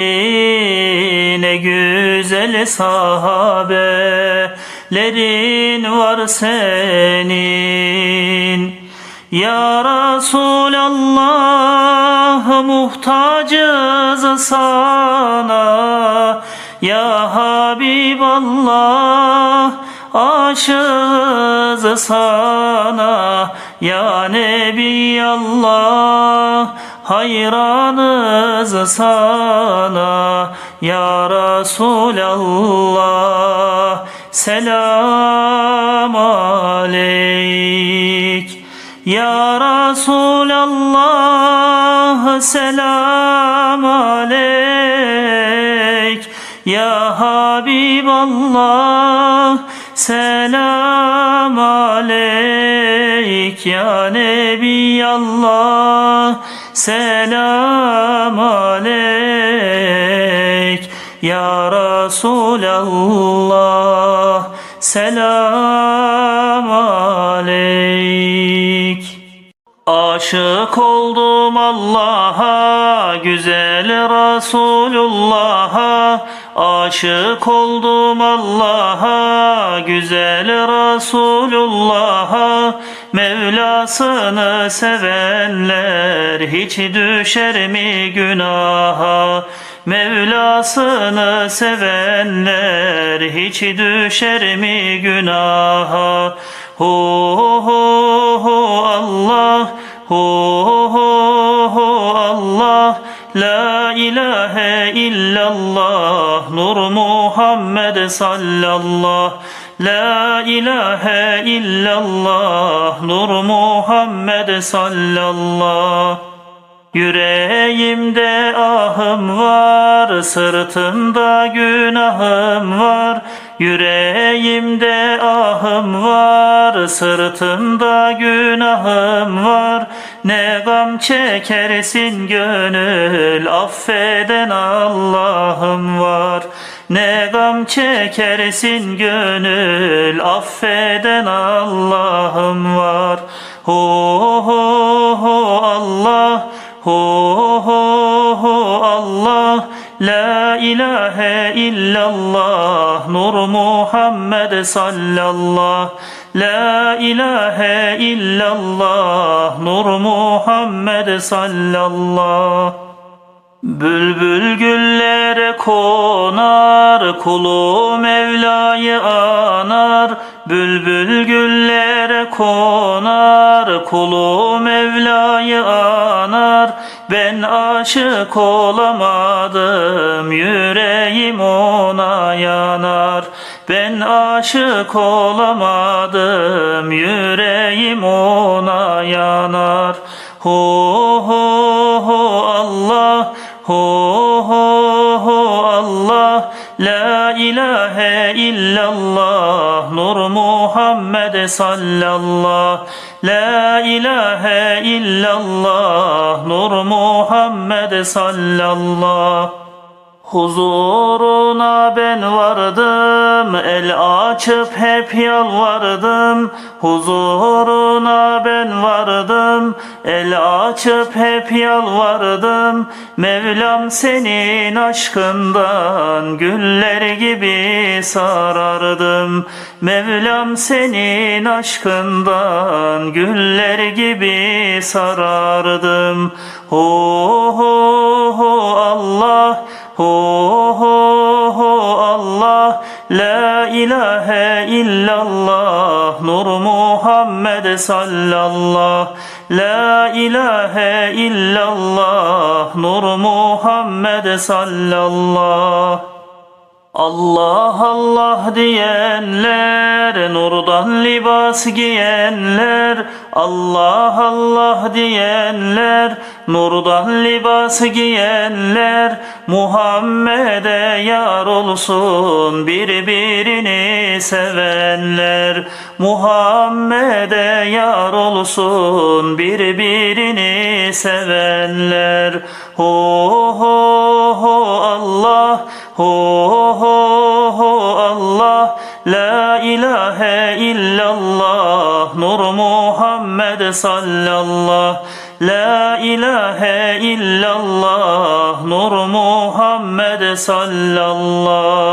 Ne güzel sahabelerin var senin. Ya Resulallah muhtacız sana. Ya Habiballah aşığız sana. Ya Nebiyallah hayranız sana Ya Resulallah. Selam aleyk Ya Resulallah selam aleyk Ya Habiballah selam aleyk Ya Nebiyallah selam aleyk Ya Resulallah selam aleyk Aşık oldum Allah'a, güzel Resulullah'a. Aşık oldum Allah'a, güzel Resulullah'a. Mevlasını sevenler hiç düşer mi günaha? Mevlasını sevenler hiç düşer mi günaha? Hu hu hu Allah Hu hu hu Allah La ilahe illallah Nur Muhammed sallallahu La ilahe illallah Nur Muhammed sallallahu Yüreğimde ahım var, sırtımda günahım var. Yüreğimde ahım var, sırtımda günahım var. Ne gam çekersin gönül, affeden Allah'ım var. Ne gam çekersin gönül, affeden Allah'ım var. Hu hu hu Allah, hu hu hu Allah, La ilahe illallah, Nur Muhammed sallallahu. La ilahe illallah, Nur Muhammed sallallahu. Bülbül güllere konar, kulu Mevla'yı anar. Bülbül güllere konar, kulu Mevla'yı anar. Ben aşık olamadım, yüreğim ona yanar. Ben aşık olamadım, yüreğim ona yanar. Hu hu hu Hu hu hu Allah, La ilahe illallah, Nur Muhammed sallallahu. La ilahe illallah, Nur Muhammed sallallahu. Huzuruna ben vardım, el açıp hep yalvardım. Huzuruna ben vardım, el açıp hep yalvardım. Mevlam senin aşkından güller gibi sarardım. Mevlam senin aşkından güller gibi sarardım. Hu hu hu Allah, hu hu hu Allah, La ilahe illallah, Nur Muhammed sallallahu. La ilahe illallah, Nur Muhammed sallallahu. Allah Allah diyenler, nurdan libas giyenler, Allah Allah diyenler, nurdan libas giyenler, Muhammed'e yar olsun birbirini sevenler, Muhammed'e yar olsun birbirini sevenler, Hu hu hu Allah, hu hu hu Allah, La ilahe illallah, Muhammed sallallahu, La ilahe illallah, Nur Muhammed sallallahu